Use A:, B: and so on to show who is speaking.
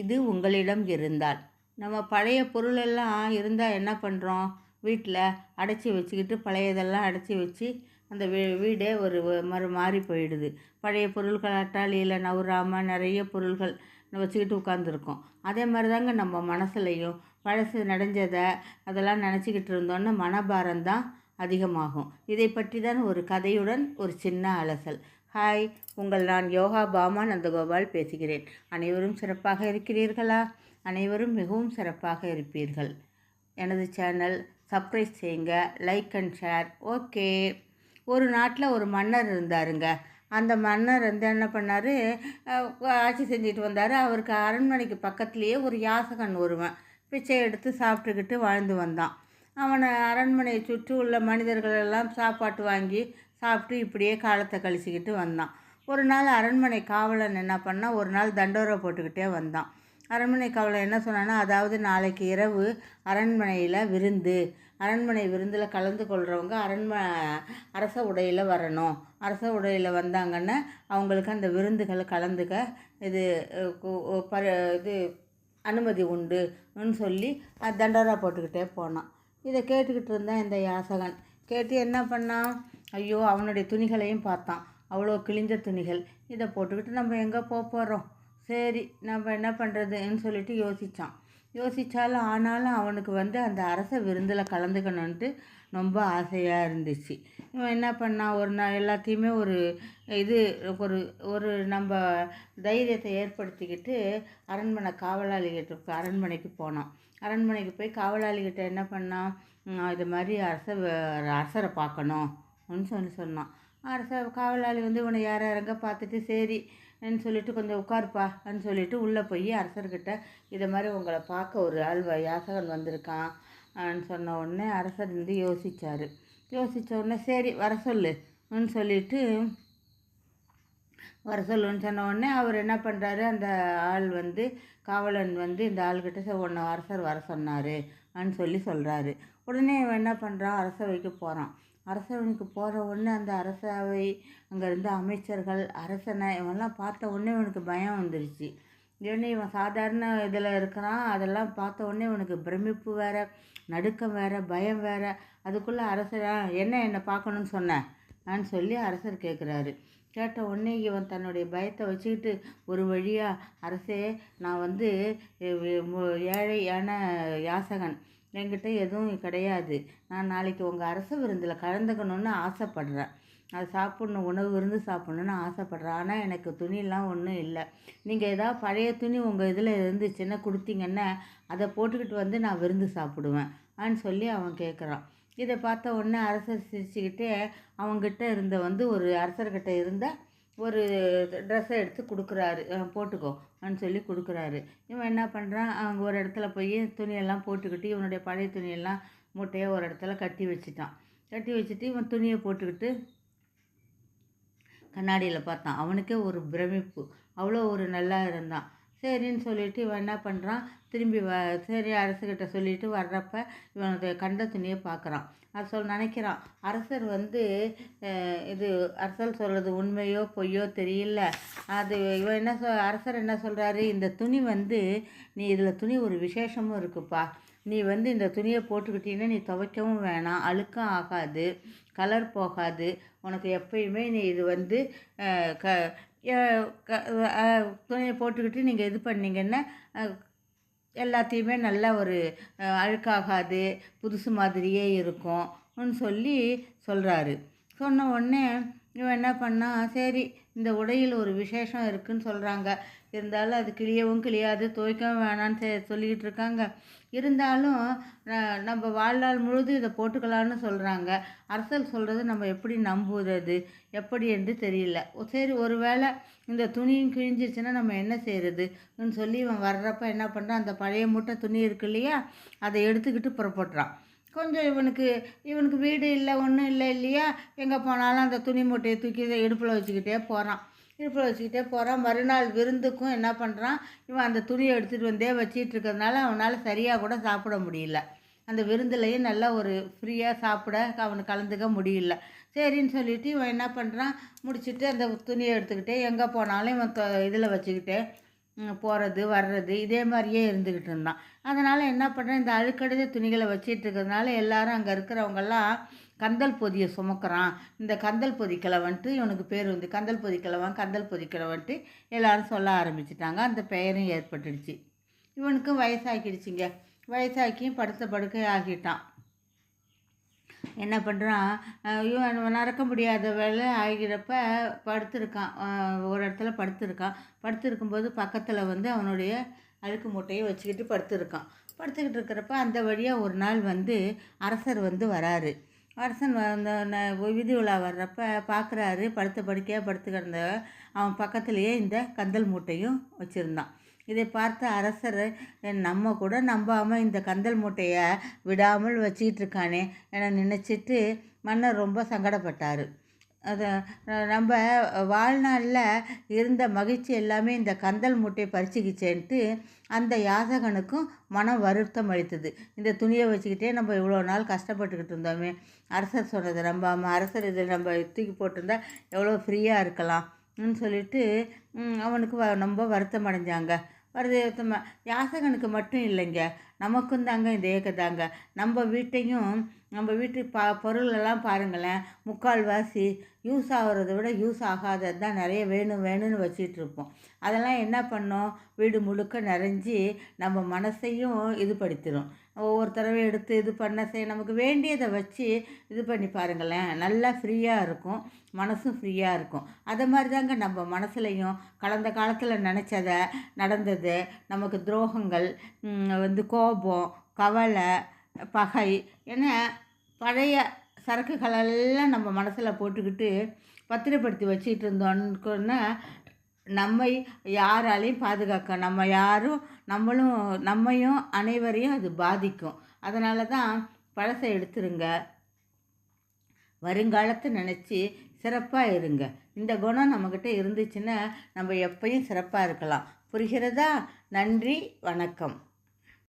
A: இது உங்களிடம் இருந்தால். நம்ம பழைய பொருளெல்லாம் இருந்தால் என்ன பண்ணுறோம் வீட்டில் அடைச்சி வச்சுக்கிட்டு பழையதெல்லாம் அடைச்சி வச்சு அந்த வீ வீடே ஒரு மறு மாறி போயிடுது. பழைய பொருட்கள் அட்டாளியில் நவுறாமல் நிறைய பொருள்கள் வச்சுக்கிட்டு உட்காந்துருக்கோம் அதே மாதிரி தாங்க நம்ம மனசுலையும் பழசு நடைஞ்சதை அதெல்லாம் நினச்சிக்கிட்டு இருந்தோன்னா மனபாரம் தான் அதிகமாகும். இதை பற்றி தான் ஒரு கதையுடன் ஒரு சின்ன அலசல். ஹாய் உங்கள் நான் யோகா பாமா நந்தகோபால் பேசுகிறேன். அனைவரும் சிறப்பாக இருக்கிறீர்களா? அனைவரும் மிகவும் சிறப்பாக இருப்பீர்கள். எனது சேனல் சப்ஸ்கிரைப் செய்யுங்க லைக் அண்ட் ஷேர். ஓகே. ஒரு நாட்டில் ஒரு மன்னர் இருந்தாருங்க. அந்த மன்னர் வந்து என்ன பண்ணார்? ஆட்சி செஞ்சுட்டு வந்தார். அவருக்கு அரண்மனைக்கு பக்கத்துலேயே ஒரு யாசகன் ஒருவன் பிச்சை எடுத்து சாப்பிட்டுக்கிட்டு வாழ்ந்து வந்தான். அவனை அரண்மனையை சுற்றி உள்ள மனிதர்களெல்லாம் சாப்பாட்டு வாங்கி சாப்பிட்டு இப்படியே காலத்தை கழிச்சிக்கிட்டு வந்தான். ஒரு நாள் அரண்மனை காவலன் என்ன பண்ணால் ஒரு நாள் தண்டோரை போட்டுக்கிட்டே வந்தான். அரண்மனை காவலன் என்ன சொன்னான்னா அதாவது நாளைக்கு இரவு அரண்மனையில் விருந்து. அரண்மனை விருந்தில் கலந்து கொள்கிறவங்க அரண்ம அரச உடையில் வரணும். அரச உடையில் வந்தாங்கன்னா அவங்களுக்கு அந்த விருந்துகளை கலந்துக்க இது ப இது அனுமதி உண்டுன்னு சொல்லி தண்டோரா போட்டுக்கிட்டே போனான். இதை கேட்டுக்கிட்டு இருந்தேன் இந்த யாசகன். கேட்டு என்ன பண்ணான்? ஐயோ அவனுடைய துணிகளையும் பார்த்தான். அவ்வளோ கிழிஞ்ச துணிகள். இதை போட்டுக்கிட்டு நம்ம எங்கே போக போகிறோம்? சரி நம்ம என்ன பண்ணுறதுன்னு சொல்லிட்டு யோசித்தான் யோசித்தாலும் ஆனாலும் அவனுக்கு வந்து அந்த அரச விருந்தில் கலந்துக்கணுன்ட்டு ரொம்ப ஆசையாக இருந்துச்சு. இவன் என்ன பண்ணான்? ஒரு நாள் எல்லாத்தையுமே ஒரு இது ஒரு ஒரு நம்ம தைரியத்தை ஏற்படுத்திக்கிட்டு அரண்மனை காவலாளிகிட்ட அரண்மனைக்கு போனான். அரண்மனைக்கு போய் காவலாளிகிட்ட என்ன பண்ணான்? இது மாதிரி அரச அரசரை பார்க்கணும். பார்க்கணும்னு சொல்லி சொன்னான். அரச காவலாளி வந்து இவனை யார இறங்க பார்த்துட்டு சரி ன்னு சொல்லிட்டு கொஞ்சம் உட்காருப்பான்னு சொல்லிட்டு உள்ளே போய் அரசர்கிட்ட இதை மாதிரி உங்களை பார்க்க ஒரு ஆள் யாசகன் வந்திருக்கான் சொன்ன உடனே அரசர் வந்து யோசித்தார் யோசித்த உடனே சரி வர சொல்லுன்னு சொல்லிட்டு வர சொல்லுன்னு சொன்ன உடனே அவர் என்ன பண்ணுறாரு அந்த ஆள் வந்து காவலன் வந்து இந்த ஆள்கிட்ட உன்னை அரசர் வர சொன்னார் அப்படின்னு சொல்லி சொல்கிறாரு உடனே இவன் என்ன பண்ணுறான் அரசவைக்கு போகிறான் அரசவனுக்கு போகிற உடனே அந்த அரசவை அங்கே இருந்த அமைச்சர்கள் அரசனை இவன்லாம் பார்த்த உடனே இவனுக்கு பயம் வந்துருச்சு. ஏன்னா இவன் சாதாரண இதில் இருக்கிறான் அதெல்லாம் பார்த்த உடனே இவனுக்கு பிரமிப்பு வேறு நடுக்கம் வேறு பயம் வேறு. அதுக்குள்ளே அரசரா என்ன என்னை பார்க்கணுன்னு சொன்னேன் சொல்லி அரசர் கேட்குறாரு. கேட்ட உடனே இவன் தன்னுடைய பயத்தை வச்சுக்கிட்டு ஒரு வழியாக அரசே நான் வந்து ஏழையான யாசகன் என்கிட்ட எதுவும் கிடையாது. நான் நாளைக்கு உங்கள் அரச விருந்தில் கலந்துக்கணுன்னு ஆசைப்பட்றேன். அது சாப்பிட்ணும் உணவு விருந்து சாப்பிட்ணுன்னு ஆசைப்பட்றேன். ஆனால் எனக்கு துணிலாம் ஒன்றும் இல்லை. நீங்கள் ஏதாவது பழைய துணி உங்கள் இதில் இருந்துச்சுன்னா கொடுத்தீங்கன்னா அதை போட்டுக்கிட்டு வந்து நான் விருந்து சாப்பிடுவேன் ஆன்னு சொல்லி அவன் கேட்குறான் இதை பார்த்த உடனே அரசர் சிரிச்சுக்கிட்டே அவங்ககிட்ட இருந்த வந்து ஒரு அரசர்கிட்ட இருந்த ஒரு ட்ரெஸ்ஸை எடுத்து கொடுக்குறாரு. போட்டுக்கோ அப்படின்னு சொல்லி கொடுக்குறாரு. இவன் என்ன பண்ணுறான் அவங்க ஒரு இடத்துல போய் துணியெல்லாம் போட்டுக்கிட்டு இவனுடைய பழைய துணியெல்லாம் மூட்டையை ஒரு இடத்துல கட்டி வச்சுட்டான். கட்டி வச்சுட்டு இவன் துணியை போட்டுக்கிட்டு கண்ணாடியில் பார்த்தான். அவனுக்கே ஒரு பிரமிப்பு. அவ்வளோ ஒரு நல்லா இருந்தான். சரின்னு சொல்லிவிட்டு இவன் என்ன பண்ணுறான் திரும்பி வ சரி அரசுக்கிட்ட சொல்லிவிட்டு வர்றப்ப இவனுடைய கண்ட துணியை பார்க்குறான் அது சொல் நினைக்கிறான். அரசர் வந்து இது அரசர் சொல்கிறது உண்மையோ பொய்யோ தெரியல. அது இவன் என்ன சொல் அரசர் என்ன சொல்கிறாரு இந்த துணி வந்து நீ இதில் துணி ஒரு விசேஷமும் இருக்குப்பா. நீ வந்து இந்த துணியை போட்டுக்கிட்டீங்கன்னா நீ துவைக்கவும் வேணாம். அழுக்கம் ஆகாது. கலர் போகாது. உனக்கு எப்பயுமே நீ இது வந்து க துணியை போட்டுக்கிட்டு நீங்கள் இது பண்ணிங்கன்னா எல்லாத்தையுமே நல்லா ஒரு அழுக்காகாது புதுசு மாதிரியே இருக்கும்னு சொல்லி சொல்கிறாரு சொன்ன உடனே இவன் என்ன பண்ணா சரி இந்த உடையில் ஒரு விசேஷம் இருக்குதுன்னு சொல்கிறாங்க இருந்தாலும் அது கிளியவும் கிளியாது துவைக்கவும் வேணான்னு சொல்லிக்கிட்டு இருக்காங்க. இருந்தாலும் நம்ம வாழ்நாள் முழுது இதை போட்டுக்கலான்னு சொல்கிறாங்க அரசல் சொல்கிறது நம்ம எப்படி நம்புவது எப்படி என்று தெரியல. சரி ஒரு வேளை இந்த துணியும் கிழிஞ்சிருச்சுன்னா நம்ம என்ன செய்கிறதுன்னு சொல்லி இவன் வர்றப்ப என்ன பண்ணுறான் அந்த பழைய மூட்டை துணி இருக்கு இல்லையா அதை எடுத்துக்கிட்டு புறப்படுறான். கொஞ்சம் இவனுக்கு இவனுக்கு வீடு இல்லை ஒன்றும் இல்லை இல்லையா? எங்கே போனாலும் அந்த துணி மூட்டையை தூக்கி இடுப்பில் வச்சுக்கிட்டே போகிறான் இடுப்பில் வச்சுக்கிட்டே போகிறான் மறுநாள் விருந்துக்கும் என்ன பண்ணுறான் இவன் அந்த துணியை எடுத்துகிட்டு வந்தே வச்சிட்டு இருக்கிறதுனால அவனால் சரியாக கூட சாப்பிட முடியல. அந்த விருந்துலையும் நல்லா ஒரு ஃப்ரீயாக சாப்பிட அவனுக்கு கலந்துக்க முடியல. சரின்னு சொல்லிவிட்டு இவன் என்ன பண்ணுறான் முடிச்சுட்டு அந்த துணியை எடுத்துக்கிட்டே எங்கே போனாலும் இவன் இதில் வச்சுக்கிட்டே போகிறது வர்றது இதே மாதிரியே இருந்துக்கிட்டு இருந்தான். அதனால் என்ன பண்ணுறேன் இந்த அழுக்கடைந்த துணிகளை வச்சிட்டு இருக்கிறதுனால எல்லாரும் அங்கே இருக்கிறவங்கெல்லாம் கந்தல் பொதியை சுமக்கிறான். இந்த கந்தல் பொதி கிழவன்ட்டு இவனுக்கு பேர் வந்து கந்தல் பொதி கிழவன் கந்தல் பொதி கிழவன்ட்டு எல்லாரும் சொல்ல ஆரம்பிச்சிட்டாங்க. அந்த பெயரும் ஏற்பட்டுடுச்சு. இவனுக்கும் வயசாக்கிடுச்சிங்க வயசாக்கியும் படுத்த படுக்கை ஆகிட்டான் என்ன பண்ணுறான் ஐயோ நடக்க முடியாத வேலை ஆகிறப்ப படுத்திருக்கான். ஒரு இடத்துல படுத்திருக்கான். படுத்திருக்கும்போது பக்கத்தில் வந்து அவனுடைய அழுக்கு மூட்டையை வச்சுக்கிட்டு படுத்திருக்கான். படுத்துக்கிட்டு இருக்கிறப்ப அந்த வழியாக ஒரு நாள் வந்து அரசர் வந்து வராரு. அரசன் வந்த விதி விழா வர்றப்ப பார்க்குறாரு படுத்த படுக்கையாக படுத்து கிடந்த அவன் பக்கத்துலேயே இந்த கந்தல் மூட்டையும் வச்சுருந்தான். இதை பார்த்த அரசர் நம்ம கூட நம்பாமல் இந்த கந்தல் மூட்டையை விடாமல் வச்சிக்கிட்டு இருக்கானே என நினச்சிட்டு மன்னர் ரொம்ப சங்கடப்பட்டார். அதை நம்ம வாழ்நாளில் இருந்த மகிழ்ச்சி எல்லாமே இந்த கந்தல் மூட்டையை பறிச்சுக்கிச்சேன்ட்டு அந்த யாசகனுக்கும் மனம் வருத்தம் அளித்தது. இந்த துணியை வச்சுக்கிட்டே நம்ம இவ்வளோ நாள் கஷ்டப்பட்டுக்கிட்டு இருந்தோமே அரசர் சொன்னதை நம்பாமல் அரசர் இதை நம்ம தூக்கி போட்டிருந்தா எவ்வளோ ஃப்ரீயாக இருக்கலாம்னு சொல்லிட்டு அவனுக்கு வ- ரொம்ப வருத்தம் அடைஞ்சாங்க. வருத்தம் யாசகனுக்கு மட்டும் இல்லைங்க. நமக்கும் தாங்க இந்த ஏக்கதாங்க நம்ம வீட்டையும் நம்ம வீட்டு பா பொருளெல்லாம் பாருங்களேன். முக்கால்வாசி யூஸ் ஆகிறத விட யூஸ் ஆகாதது தான் நிறைய வேணும் வேணும்னு வச்சிட்டு இருப்போம். அதெல்லாம் என்ன பண்ணோம்? வீடு முழுக்க நிறைஞ்சி நம்ம மனசையும் இது படுத்திடும் ஒவ்வொரு தடவை எடுத்து இது பண்ண செய்ய நமக்கு வேண்டியதை வச்சு இது பண்ணி பாருங்களேன். நல்லா ஃப்ரீயாக இருக்கும். மனசும் ஃப்ரீயாக இருக்கும். அதை மாதிரி தாங்க நம்ம மனசுலையும் கடந்த காலத்தில் நினச்சதை நடந்தது. நமக்கு துரோகங்கள் வந்து கோபம் கவலை பகை என பழைய சரக்குகளெல்லாம் நம்ம மனசில் போட்டுக்கிட்டு பத்திரப்படுத்தி வச்சுக்கிட்டு இருந்தோன்னு நம்மை யாராலையும் பாதுகாக்க நம்ம யாரும் நம்மளும் நம்மையும் அனைவரையும் அது பாதிக்கும். அதனால தான் பழசை எடுத்துருங்க. வருங்காலத்தை நினச்சி சிறப்பாக இருங்க. இந்த குணம் நம்மக்கிட்ட இருந்துச்சுன்னா நம்ம எப்பயும் சிறப்பாக இருக்கலாம். புரிகிறதா? நன்றி வணக்கம்.